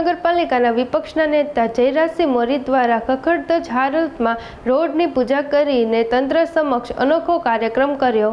મહાનગરપાલિકાના વિપક્ષના નેતા જયરાજસિંહ મોરી દ્વારા કખડધજ હાલતમાં રોડની પૂજા કરીને તંત્ર સમક્ષ અનોખો કાર્યક્રમ કર્યો.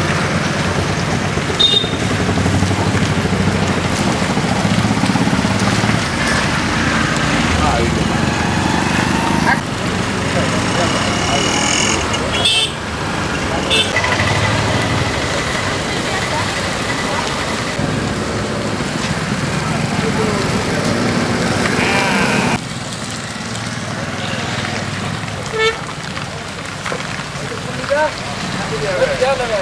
આ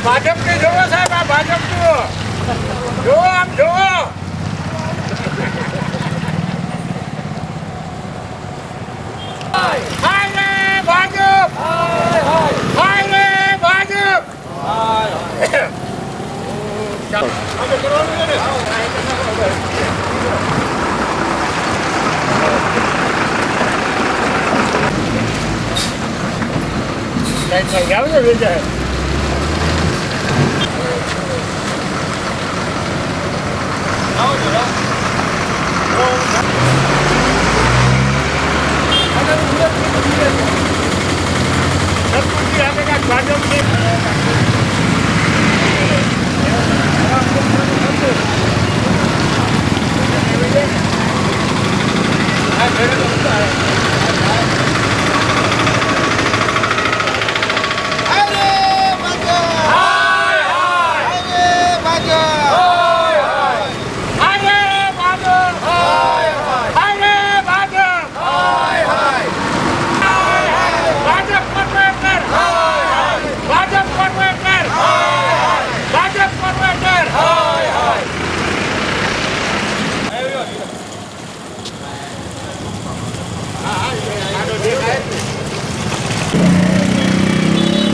ભાજપની જોવો સાહેબ આ ભાજપનું જોવો આમ જોવો હાય રે ભાજપ હાય રે ભાજપ ચાલો. અમે કરવાનું છે ને? સાહેબ, સાહેબ, આવજો વિજય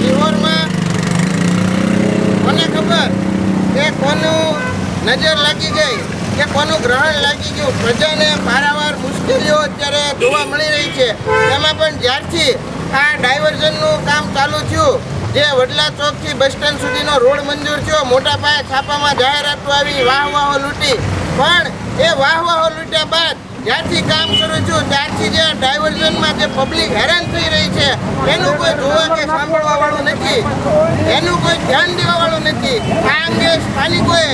સિહોરમાં કોને ખબર કે કોનું નજર લાગી ગઈ કે કોનું ગ્રહણ લાગી ગયું. પ્રજાને પારાવાર મુશ્કેલીઓ અત્યારે જોવા મળી રહી છે. એમાં પણ જ્યારથી આ ડાયવર્ઝનનું કામ ચાલુ થયું, જે વડલા ચોકથી બસ સ્ટેન્ડ સુધીનો રોડ મંજૂર થયો, મોટા પાયે છાપામાં જાહેરાતો આવી વાહ વાહો લૂંટી. પણ એ વાહ વાહો લૂંટ્યા બાદ જ્યારથી કામ કરું છું ત્યારથી જે ડાયવર્ઝનમાં જે પબ્લિક હેરાન થઈ રહી છે, એનું કોઈ જોવા કે સાંભળવા વાળું નથી. એનું કોઈ ધ્યાન દેવા વાળું નથી. આ અંગે સ્થાનિકોએ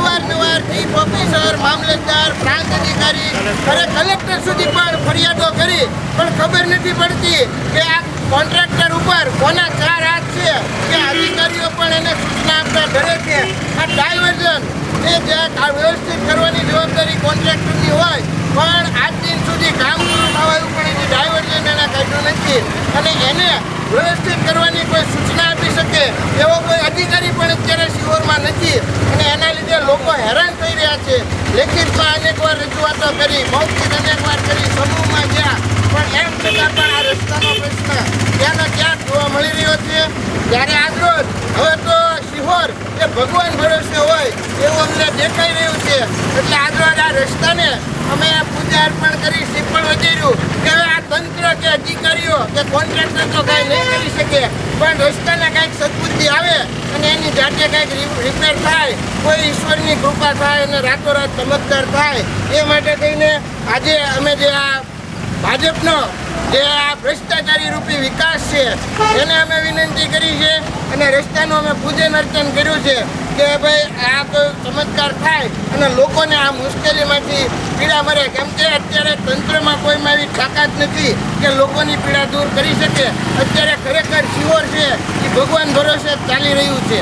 અવારનવાર ચીફ ઓફિસર, મામલતદાર, પ્રાંત અધિકારી અને કલેક્ટર સુધી પણ ફરિયાદો કરી, પણ ખબર નથી પડતી કે આ કોન્ટ્રાક્ટર ઉપર કોના ચાર હાથ છે, કે અધિકારીઓ પણ એને સૂચના આપતા ડરે છે. આ ડાયવર્ઝન એ ત્યાં આ વ્યવસ્થિત કરવાની જવાબદારી કોન્ટ્રાક્ટરની હોય, પણ આજ દિન સુધી કામ પૂરું થવાયું પણ એની ડાયવર્ઝન એના કાઢ્યું નથી. અને એને વ્યવસ્થિત કરવાની કોઈ સૂચના આપી શકે એવો કોઈ અધિકારી પણ અત્યારે શિહોરમાં નથી. અને એના લીધે લોકો હેરાન થઈ રહ્યા છે. લેખિતમાં અનેકવાર રજૂઆતો કરી મૌખિક અનેકવાર કરી, સમૂહમાં ગયા, પણ એમ છતાં પણ આ રસ્તાનો પ્રશ્ન ત્યાંનો ત્યાં જોવા મળી રહ્યો છે. ત્યારે આજરોજ હવે તો ભગવાન ભરોસે હોય એવું અમને દેખાઈ રહ્યું છે. એટલે આજરોજ આ રસ્તાને અમે પૂજા અર્પણ કરી, શ્રીફળ વધેર્યું કે હવે આ તંત્ર કે અધિકારીઓ કે કોન્ટ્રાક્ટર તો કાંઈ નહીં કરી શકે. પણ રસ્તાને કાંઈક સદબુદ્ધિ આવે અને એની જાતે કાંઈક રિપેર થાય, કોઈ ઈશ્વરની કૃપા થાય અને રાતોરાત ચમત્કાર થાય, એ માટે થઈને આજે અમે જે આ ભાજપનો જે આ ભ્રષ્ટાચારી રૂપી વિકાસ છે, એને અમે વિનંતી કરી છે અને રસ્તાનું અમે પૂજન અર્ચન કર્યું છે કે ભાઈ આ તો ચમત્કાર થાય અને લોકોને આ મુશ્કેલીમાંથી પીડા મરે. કેમ કે અત્યારે તંત્રમાં કોઈમાં એવી તાકાત નથી કે લોકોની પીડા દૂર કરી શકે. અત્યારે ખરેખર શિવોર છે એ ભગવાન ભરોસે ચાલી રહ્યું છે.